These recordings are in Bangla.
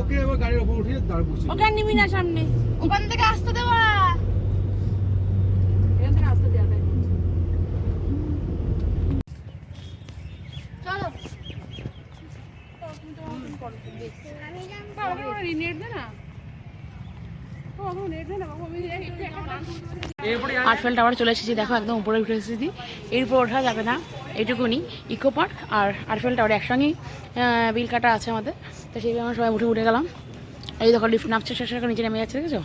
ওকে এবার গাড়ির ওপর উঠিয়ে দাঁড় করছি নিবি না সামনে। ওখান থেকে আসতে দেওয়া এখান থেকে দেওয়া চলো। আরফেল টাওয়ার চলে এসেছি। দেখো একদম উপরে উঠে এসেছি। এরপর ওঠা যাবে না। এইটুকুনি ইকো পার্ক আর আরফেল টাওয়ার একসঙ্গেই বিল কাটা আছে আমাদের। তো সেই আমরা সবাই উঠে উঠে গেলাম। এই দেখো লিফট নামছে শেষ নিচে নেমে যাচ্ছে, দেখেছ?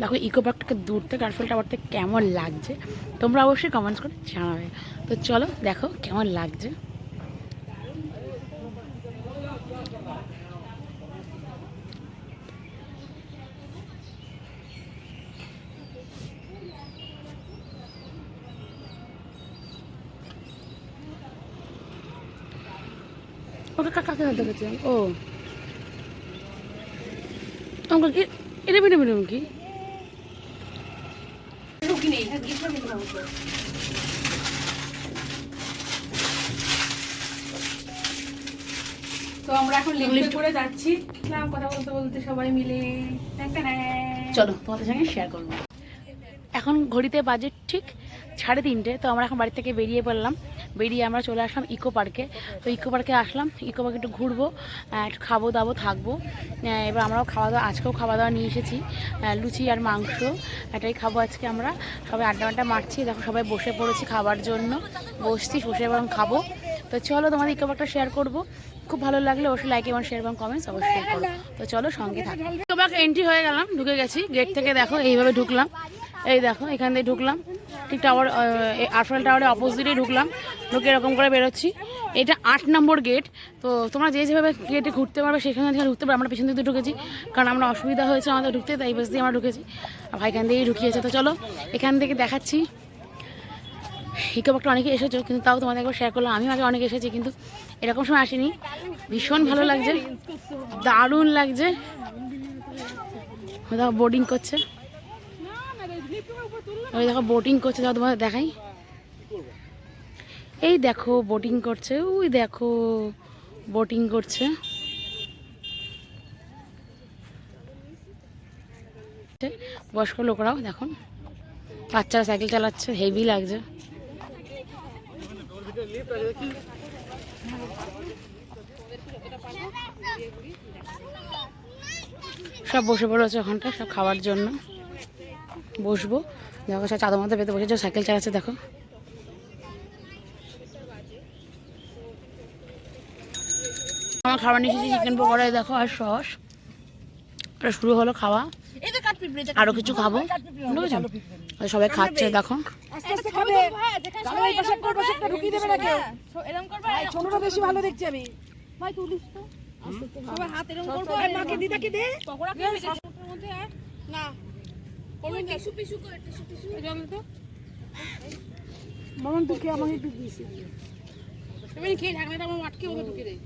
দেখো, ইকো পার্কটাকে দূর থেকে আরফেল টাওয়ারটা কেমন লাগছে, তোমরা অবশ্যই কমেন্টস করে জানাবে। তো চলো, দেখো কেমন লাগছে। ওকে কাকা কাকা দেখেছি ও। আমাকে কি এটা বেরো বেরো কি তো আমরা এখন লিফটে করে যাচ্ছি। কথা বলতে বলতে সবাই মিলে চলো তোমাদের সঙ্গে শেয়ার করব। এখন ঘড়িতে বাজে ঠিক সাড়ে তিনটে তো আমরা এখন বাড়ি থেকে বেরিয়ে পড়লাম। বেরিয়ে আমরা চলে আসলাম ইকো পার্কে। তো ইকো পার্কে আসলাম, ইকো পার্কে একটু ঘুরবো একটু খাব দাবো, থাকব। এবার আমরাও খাওয়া দাওয়া, আজকেও খাওয়া দাওয়া নিয়ে এসেছি লুচি আর মাংস, এটাই খাব আজকে আমরা। সবাই আড্ডা আড্ডা মারছি, দেখো সবাই বসে পড়েছি খাবার জন্য। বসছি বসে এবং খাব। তো চলো তোমাদের ইকো পার্কটা শেয়ার করব। খুব ভালো লাগলে অবশ্যই লাইক এবং শেয়ার এবং কমেন্টস অবশ্যই করো। তো চলো সঙ্গে থাকো। ইকো পার্ক এন্ট্রি হয়ে গেলাম, ঢুকে গেছি। গেট থেকে দেখো, এইভাবে ঢুকলাম। এই দেখো, এখান দিয়ে ঢুকলাম। ঠিক টাওয়ার আরফেল টাওয়ারের অপোজিটে ঢুকলাম, ঢুকে এরকম করে বেরোচ্ছি। এটা আট নম্বর গেট তো তোমরা যে যেভাবে গেটে ঘুরতে পারবে, সেখানে থেকে ঢুকতে পারবে, আমরা পেছন দিকে ঢুকেছি। কারণ আমরা অসুবিধা হয়েছে আমাদের ঢুকতে, তাই বাস দিয়ে আমরা ঢুকেছি। আর ভাই এখান দিয়েই ঢুকিয়েছে। তো চলো, এখান থেকে দেখাচ্ছি। হিকো পার্কটা অনেকে এসেছ, কিন্তু তাও তোমাদের একবার শেয়ার করলাম। আমিও আগে অনেক এসেছি, কিন্তু এরকম সময় আসিনি। ভীষণ ভালো লাগছে, দারুণ লাগছে। বোর্ডিং করছে। ওই দেখো বোটিং করছে দাও তোমাদের দেখাই। এই দেখো বোটিং করছে, ওই দেখো বোটিং করছে। বয়স্ক লোকরাও, দেখুন। বাচ্চারা সাইকেল চালাচ্ছে হেভি লাগছে। সব বসে পড়েছে ওখানটা সব খাওয়ার জন্য। বসবো। দেখো সব চাদর মাথা পেতে বসে বসেছে সাইকেল চালাচ্ছে দেখো। আমার খাবার নিয়ে এসেছি চিকেন পকোড়ায় দেখো আর সস। আর শুরু হলো খাওয়া। আরও কিছু খাব। বুঝেছ? সবাই খাচ্ছে দেখো। আস্তে আস্তে খাবে। তাহলে এই পাশে একটা ওই পাশে একটা ঢুকিয়ে দেবে না কেউ এরকম করবে? ছোটটা বেশি ভালো দেখছি আমি। ভাই তুলিস তো। সবাই হাত এরকম করব? মাকে দিদাকে দে। পকোড়া খেয়ে গেছে মধ্যে আর না। করে তো। মামন তুই আমাকে একটু দিস তুমি খেয়ে ঢাকনাটা আমার আটকে ওকে ঢুকে। দেয়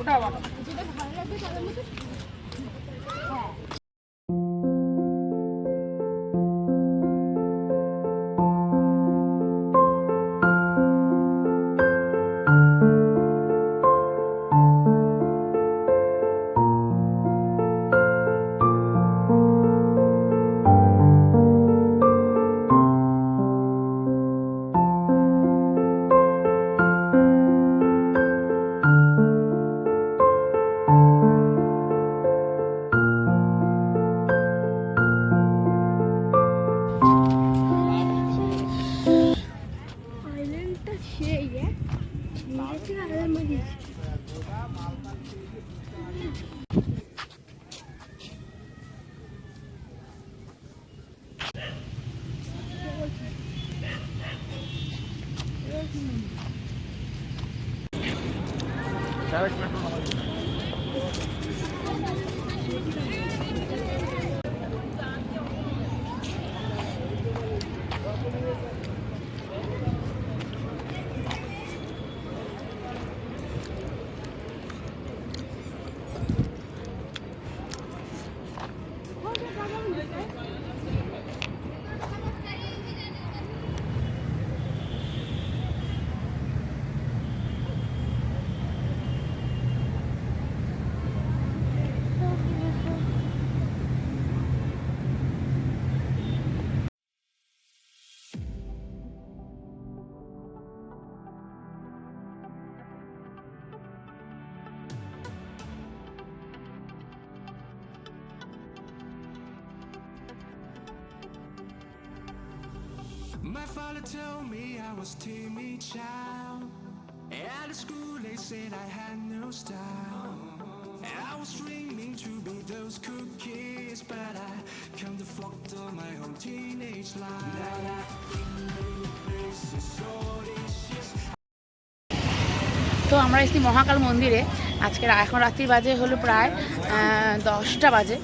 ওটা আবার যেটা father told me I was timid child. At school they said I had no style. I was dreaming to be those cool kids, but I to fucked up my whole teenage life. তো আমরা এসেছি মহাকাল মন্দিরে আজকে এখন রাত্রি বাজে হলো প্রায় দশটা বাজে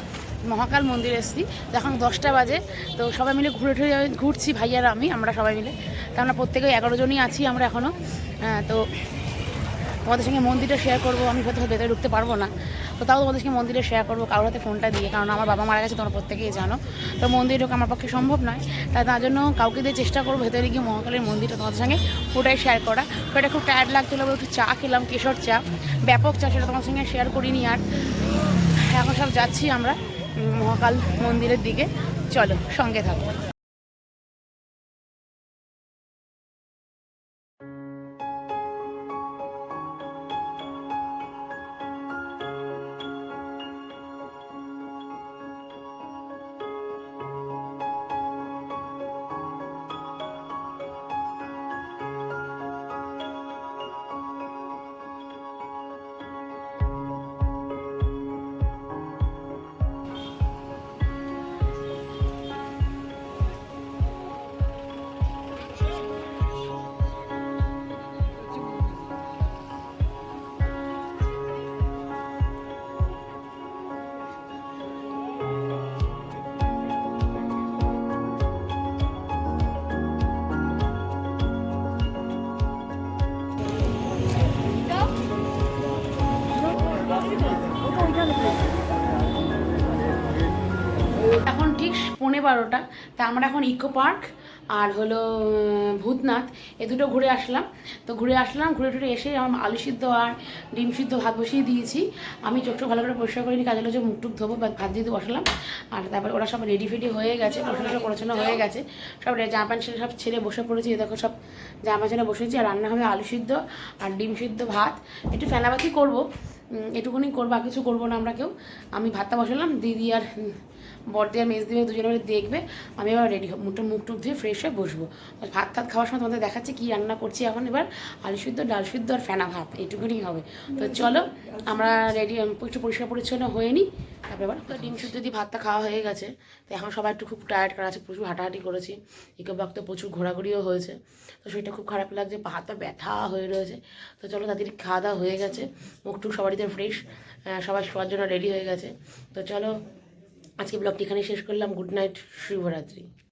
মহাকাল মন্দিরে এসেছি। এখন দশটা বাজে। তো সবাই মিলে ঘুরে ঘুরে ঘুরছি ভাইয়ারা, আমি, আমরা সবাই মিলে। তো আমরা প্রত্যেকে এগারো জনই আছি আমরা এখনও তো তোমাদের সঙ্গে মন্দিরটা শেয়ার করব। আমি হয়তো ভেতরে ঢুকতে পারব না। তো তাও তোমাদের সঙ্গে মন্দিরে শেয়ার করব। কারোর হাতে ফোনটা দিয়ে, কারণ আমার বাবা মারা গেছে, তোমরা প্রত্যেকেই জানো। তো মন্দিরে ঢোকা আমার পক্ষে সম্ভব নয়। তাই তার জন্য কাউকে দিয়ে চেষ্টা করব ভেতরে গিয়ে মহাকালের মন্দিরটা তোমাদের সঙ্গে ওটাই শেয়ার করা। তো এটা খুব টায়ার্ড লাগছিল একটু চা খেলাম, কেশর চা। ব্যাপক চা, সেটা তোমার সঙ্গে শেয়ার করিনি আর। এখন সব যাচ্ছি আমরা। মহাকাল মন্দিরের দিকে। চলো সঙ্গে থাকো। বারোটা। তা আমরা এখন ইকো পার্ক আর হলো ভূতনাথ, এ দুটো ঘুরে আসলাম। তো ঘুরে আসলাম, ঘুরে টুরে এসে আমার আলু সিদ্ধ আর ডিম সিদ্ধ ভাত বসিয়ে দিয়েছি। আমি চোখটা ভালো করে পরিষ্কার করিনি কাজে যে মুখ টুক ধোবো, ভাত দিয়ে বসালাম। আর তারপরে ওরা সব রেডি ফেডি হয়ে গেছে, পড়াশোনা পড়াশোনা হয়ে গেছে। সব জামা প্যান্ট সব ছেড়ে বসে পড়েছি দেখো সব জামা ছেড়ে বসেছি। আর রান্না হবে আলু সিদ্ধ আর ডিম সিদ্ধ ভাত। একটু ফেনাবাতি করব এটুকুনি করব, আর কিছু করব না আমরা কেউ। আমি ভাতটা বসালাম, দিদি আর আর মেজ দিবে দুজনে মিলে দেখবে আমি এবার রেডি মুখটা মুখ টুক ধুয়ে ফ্রেশ হয়ে বসবো। ভাত টাত খাওয়ার সময় তোমাদের দেখাচ্ছি কী রান্না করছি এখন। এবার আলু সিদ্ধ ডাল সিদ্ধ আর ফেনা ভাত এইটুকুনি হবে। তো চলো আমরা রেডি একটু পরিষ্কার পরিচ্ছন্ন হয়ে নিই তারপরে এবার তো ডিম সিদ্ধ দিয়ে ভাতটা খাওয়া হয়ে গেছে। তো এখন সবাই একটু খুব টায়ার্ড করা আছে প্রচুর হাঁটাহাঁটি করেছি। ইকো বাক তো প্রচুর ঘোরাঘুরিও হয়েছে। তো সেটা খুব খারাপ লাগছে পা ব্যথা হয়ে রয়েছে। তো চলো তাদের খাওয়া দাওয়া হয়ে গেছে। মুখ টুক সবারই তো ফ্রেশ সবাই শোয়ার জন্য রেডি হয়ে গেছে। তো চলো আজকে ব্লগটি এখানে শেষ করলাম। গুড নাইট শুভরাত্রি।